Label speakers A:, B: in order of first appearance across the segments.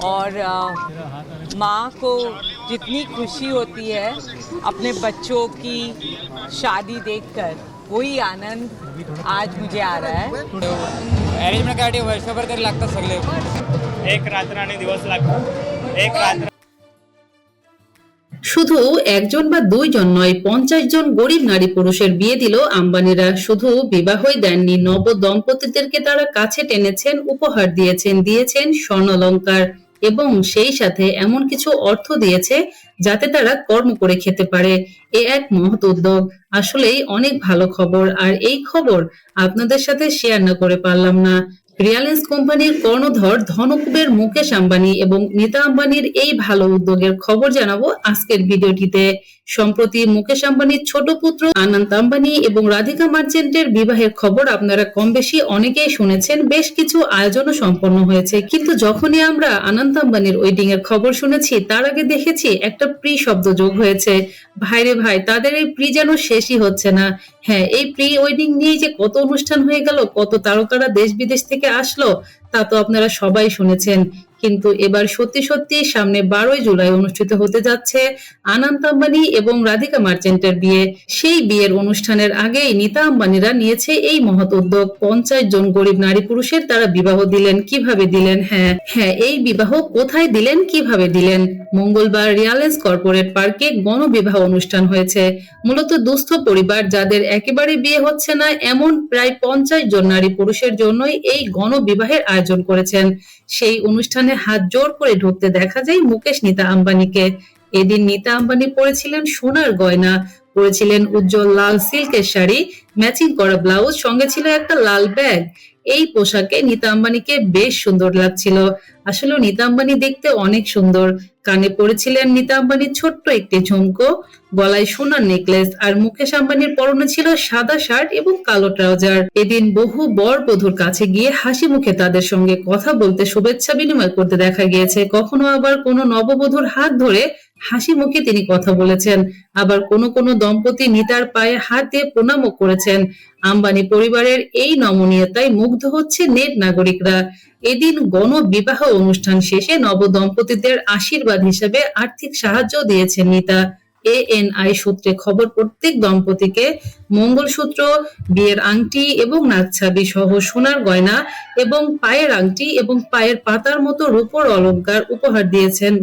A: और अ, माँ को जितनी खुशी होती है अपने बच्चों की शादी देखकर वही आनंद आज मुझे आ रहा है
B: अरेंजमेंट काय वर्षभर तरी लागतात सगळे
C: एक रात्र आणि दिवस लागतो एक रात्र
D: শুধু একজন বা দুইজন নয় পঞ্চাশ জন গরিব নারী পুরুষের বিয়ে দিল আম্বানিরা শুধু বিবাহই দেননি নব দম্পতিদেরকে তারা কাছে টেনেছেন উপহার দিয়েছেন দিয়েছেন স্বর্ণলঙ্কার এবং সেই সাথে এমন কিছু অর্থ দিয়েছে যাতে তারা কর্ম করে খেতে পারে। এ এক মহৎ উদ্যোগ। আসলেই অনেক ভালো খবর। আর এই খবর আপনাদের সাথে শেয়ার না করে পারলাম না। রিলায়েন্স কোম্পানির কর্ণধর ধনকুবের মুকেশ আম্বানি এবং নীতা আম্বানির এই ভালো উদ্যোগের খবর জানাব আজকের ভিডিওটিতে। সম্প্রতি মুকেশ আম্বানির ছোট পুত্র আনন্ত আম্বানি এবং রাধিকা মার্চেন্টের বিবাহের খবর আপনারা কম বেশি অনেকেই শুনেছেন, বেশ কিছু আয়োজনও সম্পন্ন হয়েছে। কিন্তু যখনই আমরা আনন্ত আম্বানির ওয়েডিং এর খবর শুনেছি, তার আগে দেখেছি একটা প্রি শব্দ যোগ হয়েছে। ভাইরে ভাই, তাদের এই প্রি যেন শেষই হচ্ছে না। হ্যাঁ এই প্রি ওয়েডিং নিয়ে যে কত অনুষ্ঠান হয়ে গেল, কত তারকারা দেশ বিদেশ থেকে আসলো তা তো আপনারা সবাই শুনেছেন। কিন্তু এবার সত্যি সত্যি সামনে বারোই জুলাই অনুষ্ঠিত হতে যাচ্ছে আনন্ত আম্বানি এবং রাধিকা মার্চেন্টের বিয়ে। সেই বিয়ের অনুষ্ঠানের আগেই নীতা আম্বানিরা নিয়েছে এই মহৎ উদ্যোগ। পঞ্চাশ জন গরিব নারী পুরুষের তারা বিবাহ দিলেন, কীভাবে দিলেন? হ্যাঁ হ্যাঁ এই বিবাহ কোথায় দিলেন, কীভাবে দিলেন? মঙ্গলবার রিয়ালেন্স কর্পোরেট পার্কে গণবিবাহ অনুষ্ঠান হয়েছে। মূলত দুস্থ পরিবার যাদের একেবারে বিয়ে হচ্ছে না, এমন প্রায় পঞ্চাশ জন নারী পুরুষের জন্যই এই গণবিবাহের আয়োজন করেছেন। সেই অনুষ্ঠানে হাত জোর করে ঢুকতে দেখা যায় মুকেশ নিতা আম্বানিকে। এদিন নিতা আম্বানি পরেছিলেন সোনার গয়না, পরেছিলেন উজ্জ্বল লাল সিল্কের শাড়ি, ম্যাচিং করা ব্লাউজ, সঙ্গে ছিল একটা লাল ব্যাগ। এই পোশাকে নিতা আম্বানিকে বেশ সুন্দর লাগছিল। আসলে নিতা আম্বানি দেখতে অনেক সুন্দর। কানে পড়েছিলেন নীতা আম্বানির ছোট্ট একটি ঝুমকো, গলায় সোনার নেকলেস আর মুকেশ আম্বানির পরনে ছিল সাদা শার্ট এবং কালো ট্রাউজার। এদিন বহু বর বধুর কাছে গিয়ে হাসি মুখে তাদের সঙ্গে কথা বলতে শুভেচ্ছা বিনিময় করতে দেখা গিয়েছে। কখনো আবার কোনো নববধূর হাত ধরে হাসি মুখে তিনি কথা বলেছেন। আবার কোনো কোনো দম্পতি নিতার পায়ে হাত দিয়ে প্রণামও করেছেন। আম্বানি পরিবারের এই নমনীয়তায় মুগ্ধ হচ্ছে নেট নাগরিকরা। এদিন গণবিবাহ অনুষ্ঠান শেষে নবদম্পতিদের আশীর্বাদ হিসেবে আর্থিক সাহায্য দিয়েছেন নিতা। এএনআই সূত্রে খবর, প্রত্যেক দম্পতিকে মঙ্গলসূত্র, বিয়ের আংটি এবং নাকছাবি সহ সোনার গয়না এবং পায়ের আংটি এবং পায়ের পাতার মতো রূপর অলংকার উপহার দিয়েছেন।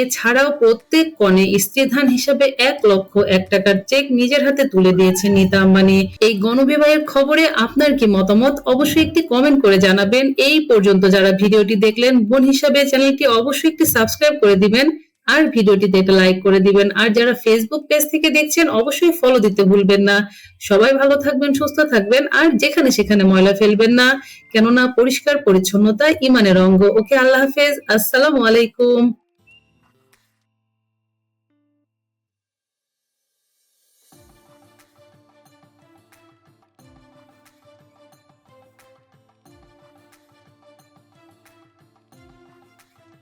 D: এছাড়াও প্রত্যেক কনে স্ত্রীধান হিসেবে এক লক্ষ এক টাকার চেক নিজের হাতে তুলে দিয়েছেন নীতা আম্বানি। এই গণবিবাহের খবরে আপনার কি মতামত? অবশ্যই একটি কমেন্ট করে জানাবেন। এই পর্যন্ত যারা ভিডিওটি দেখলেন, বোন হিসাবে চ্যানেলটি অবশ্যই একটি সাবস্ক্রাইব করে দিবেন আর ভিডিওটিতে একটা লাইক করে দিবেন। আর যারা ফেসবুক পেজ থেকে দেখছেন, অবশ্যই ফলো দিতে ভুলবেন না। সবাই ভালো থাকবেন, সুস্থ থাকবেন আর যেখানে সেখানে ময়লা ফেলবেন না। কেননা পরিষ্কার পরিচ্ছন্নতা ইমানের অঙ্গ। ওকে, আল্লাহ হাফেজ। আসসালামু আলাইকুম।